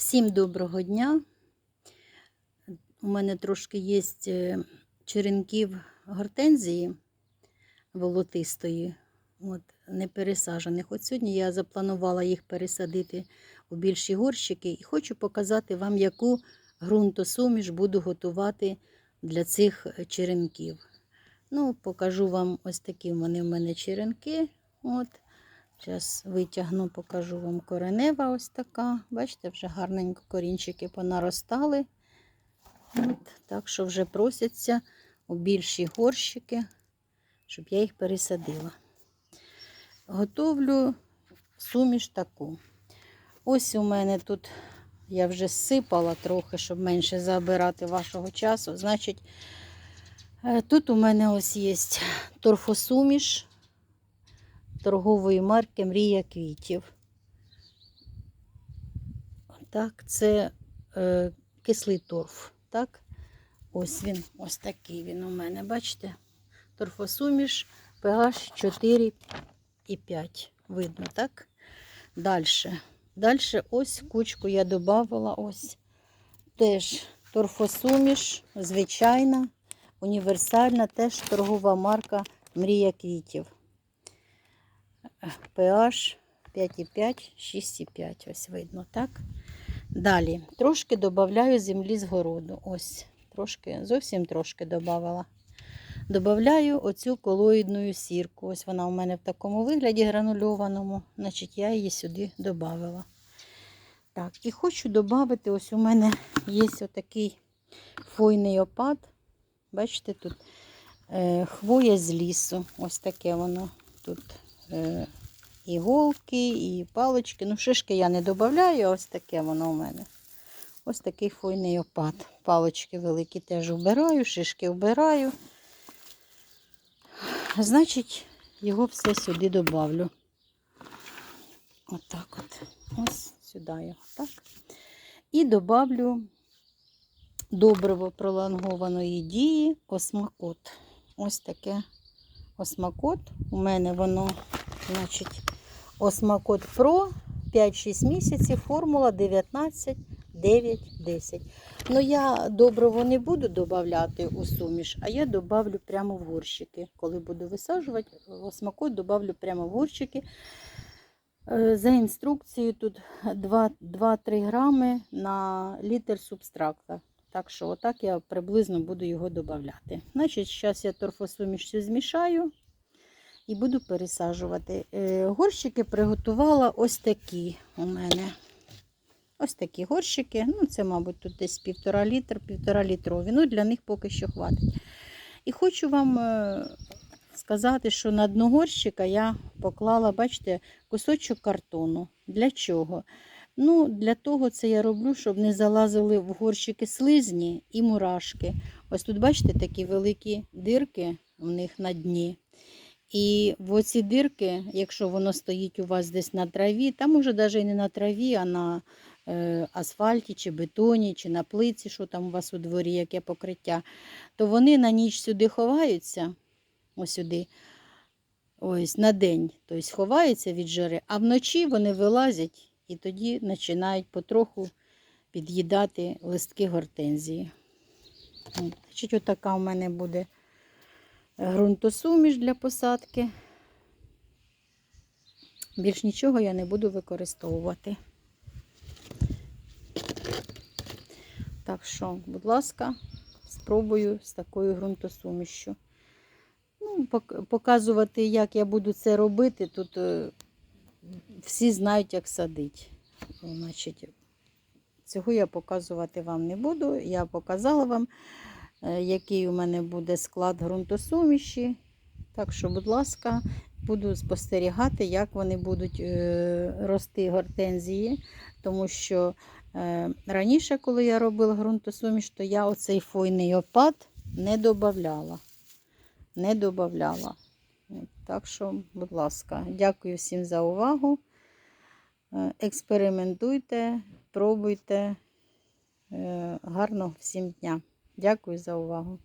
Всім доброго дня. У мене трошки є е, черенків гортензії волотистої, от, не пересаджених. От сьогодні я запланувала їх пересадити у більші горщики і хочу показати вам, яку ґрунтосуміш буду готувати для цих е, черенків. Ну, покажу вам ось такі в мене в мене черенки. От. Зараз витягну, покажу вам коренева ось така. Бачите, вже гарненько корінчики понаростали. От, так що вже просяться у більші горщики, щоб я їх пересадила. Готовлю суміш таку. Ось у мене тут я вже сипала трохи, щоб менше забирати вашого часу. Значить, е, тут у мене ось є торфосуміш торгової марки Мрія квітів. Так, це е, кислий торф. Так? Ось він, ось такий він у мене, бачите? Торфосуміш pH 4 і 5. Видно, так? Далі. Далі ось кучку я додавала ось теж торфосуміш, звичайна, універсальна, теж торгова марка Мрія квітів pH 5,5, 6,5. Ось видно, так? Далі трошки додаю землі з городу. Ось, трошки, зовсім трошки додавала. Добавляю оцю колоїдну сірку. Ось вона у мене в такому вигляді гранульованому. Значить, я її сюди додавала. Так, і хочу додати, ось у мене є отакий фойний опад. Бачите, тут е, хвоя з лісу. Ось таке воно тут іголки, і палички. Ну, шишки я не додаю, ось таке воно у мене. Ось такий хвойний опад. Палички великі теж вбираю, шишки вбираю. Значить, його все сюди додавлю. Отак от, Ось сюди його, так. І додавлю добриво пролонгованої дії осмакот. Ось таке осмакот. У мене воно, значить, осмакот Про 5-6 місяців, формула 19, 9, 10. Ну, я добриво не буду додавати у суміш, а я додавлю прямо в горщики. Коли буду висаджувати, осмакот додавлю прямо в горщики. Е, За інструкцією тут 2-3 грами на літр субстракта. Так що, отак я приблизно буду його додати. Значить, зараз я торфосуміш всю змішаю і буду пересаджувати. Е, Горщики приготувала ось такі у мене. Ось такі горщики. Ну, це, мабуть, тут десь півтора літр, півтора літрові. Ну, для них поки що хватить. І хочу вам е, сказати, що на дно горщика я поклала, бачите, кусочок картону. Для чого? Ну, Для того це я роблю, щоб не залазили в горщики слизні і мурашки. Ось тут, бачите, такі великі дирки в них на дні. І в оці дирки, якщо воно стоїть у вас десь на траві, там може навіть і не на траві, а на е, асфальті, чи бетоні, чи на плиці, що там у вас у дворі, яке покриття, то вони на ніч сюди ховаються, ось ось на день, тобто ховаються від жари, а вночі вони вилазять і тоді починають потроху під'їдати листки гортензії. Значить, отака у мене буде ґрунтосуміш для посадки. Більш нічого я не буду використовувати. Так що, будь ласка, спробую з такою ґрунтосумішю. Ну, показувати, як я буду це робити, тут е, всі знають, як садити. Значить, цього я показувати вам не буду. Я показала вам, який у мене буде склад ґрунтосуміші. Так що, будь ласка, буду спостерігати, як вони будуть е, рости гортензії. Тому що е, раніше, коли я робила ґрунтосуміш, то я оцей фойний опад не додавала. Не додавала. Так що, будь ласка, дякую всім за увагу. Е, Експериментуйте, пробуйте. Е, Гарного всім дня. Дякую за увагу.